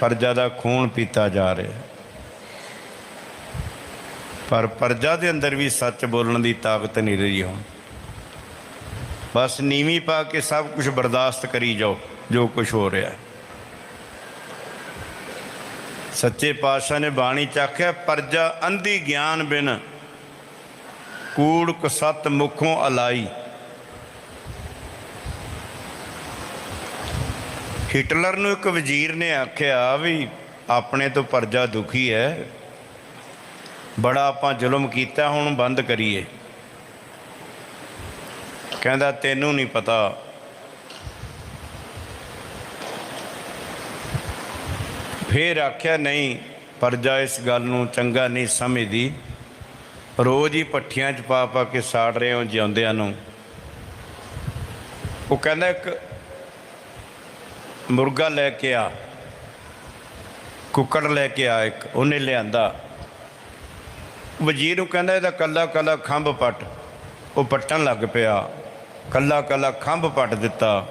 ਪਰਜਾ ਦਾ ਖੂਨ ਪੀਤਾ ਜਾ ਰਿਹਾ। ਪਰ ਪਰਜਾ ਦੇ ਅੰਦਰ ਵੀ ਸੱਚ ਬੋਲਣ ਦੀ ਤਾਕਤ ਨਹੀਂ ਰਹੀ ਹੁਣ। ਬਸ ਨੀਵੀਂ ਪਾ ਕੇ ਸਭ ਕੁਝ ਬਰਦਾਸ਼ਤ ਕਰੀ ਜਾਓ, ਜੋ ਕੁਝ ਹੋ ਰਿਹਾ। ਸੱਚੇ ਪਾਤਸ਼ਾਹ ਨੇ ਬਾਣੀ ਚ ਆਖਿਆ, ਪਰਜਾ ਅੰਧੀ ਗਿਆਨ ਬਿਨ ਕੂੜ ਕਸਤ ਮੁਖੋਂ ਅਲਾਈ। ਹਿਟਲਰ ਨੂੰ ਇੱਕ ਵਜ਼ੀਰ ਨੇ ਆਖਿਆ ਵੀ ਆਪਣੇ ਤੋਂ ਪਰਜਾ ਦੁਖੀ ਹੈ। ਬੜਾ ਆਪਾਂ ਜ਼ੁਲਮ ਕੀਤਾ, ਹੁਣ ਬੰਦ ਕਰੀਏ। ਕਹਿੰਦਾ, ਤੈਨੂੰ ਨਹੀਂ ਪਤਾ। ਫੇਰ ਆਖਿਆ, ਨਹੀਂ, ਪਰਜਾ ਇਸ ਗੱਲ ਨੂੰ ਚੰਗਾ ਨਹੀਂ ਸਮਝਦੀ। ਰੋਜ਼ ਹੀ ਪੱਠੀਆਂ 'ਚ ਪਾ ਪਾ ਕੇ ਸਾੜ ਰਹੇ ਹੋ ਜਿਉਂਦਿਆਂ ਨੂੰ। ਉਹ ਕਹਿੰਦਾ, ਇੱਕ ਮੁਰਗਾ ਲੈ ਕੇ ਆ। ਕੁੱਕੜ ਲੈ ਕੇ ਆ ਇੱਕ, ਉਹਨੇ ਲਿਆਂਦਾ। ਵਜ਼ੀਰ ਨੂੰ ਕਹਿੰਦਾ, ਇਹਦਾ ਕੱਲਾ ਕੱਲਾ ਖੰਭ ਪੱਟ। ਉਹ ਪੱਟਣ ਲੱਗ ਪਿਆ। ਕੱਲਾ ਕੱਲਾ ਖੰਭ ਪੱਟ ਦਿੱਤਾ।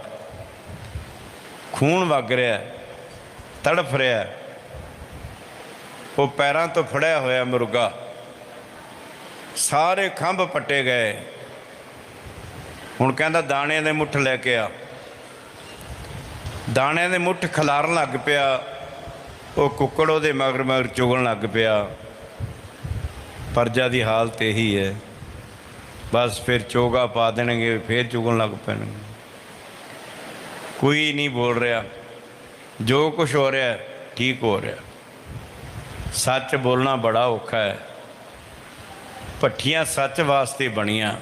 ਖੂਨ ਵਗ ਰਿਹਾ ਤੜਫ ਰਿਹਾ ਉਹ ਪੈਰਾਂ ਤੋਂ ਫੜਿਆ ਹੋਇਆ ਮੁਰਗਾ। ਸਾਰੇ ਖੰਭ ਪੱਟੇ ਗਏ। ਹੁਣ ਕਹਿੰਦਾ ਦਾਣੇ ਦੇ ਮੁੱਠ ਲੈ ਕੇ ਆ। ਦਾਣਿਆਂ ਦੇ ਮੁੱਠ ਖਿਲਾਰਨ ਲੱਗ ਪਿਆ, ਉਹ ਕੁੱਕੜ ਉਹਦੇ ਮਗਰ ਮਗਰ ਚੁਗਣ ਲੱਗ ਪਿਆ। ਪਰਜਾ ਦੀ ਹਾਲਤ ਇਹੀ ਹੈ। ਬਸ ਫਿਰ ਚੋਗਾ ਪਾ ਦੇਣਗੇ, ਫਿਰ ਚੁਗਣ ਲੱਗ ਪੈਣਗੇ। ਕੋਈ ਨਹੀਂ ਬੋਲ ਰਿਹਾ। ਜੋ ਕੁਝ ਹੋ ਰਿਹਾ, ਠੀਕ ਹੋ ਰਿਹਾ। ਸੱਚ ਬੋਲਣਾ ਬੜਾ ਔਖਾ ਹੈ। ਭੱਠੀਆਂ ਸੱਚ ਵਾਸਤੇ ਬਣੀਆਂ।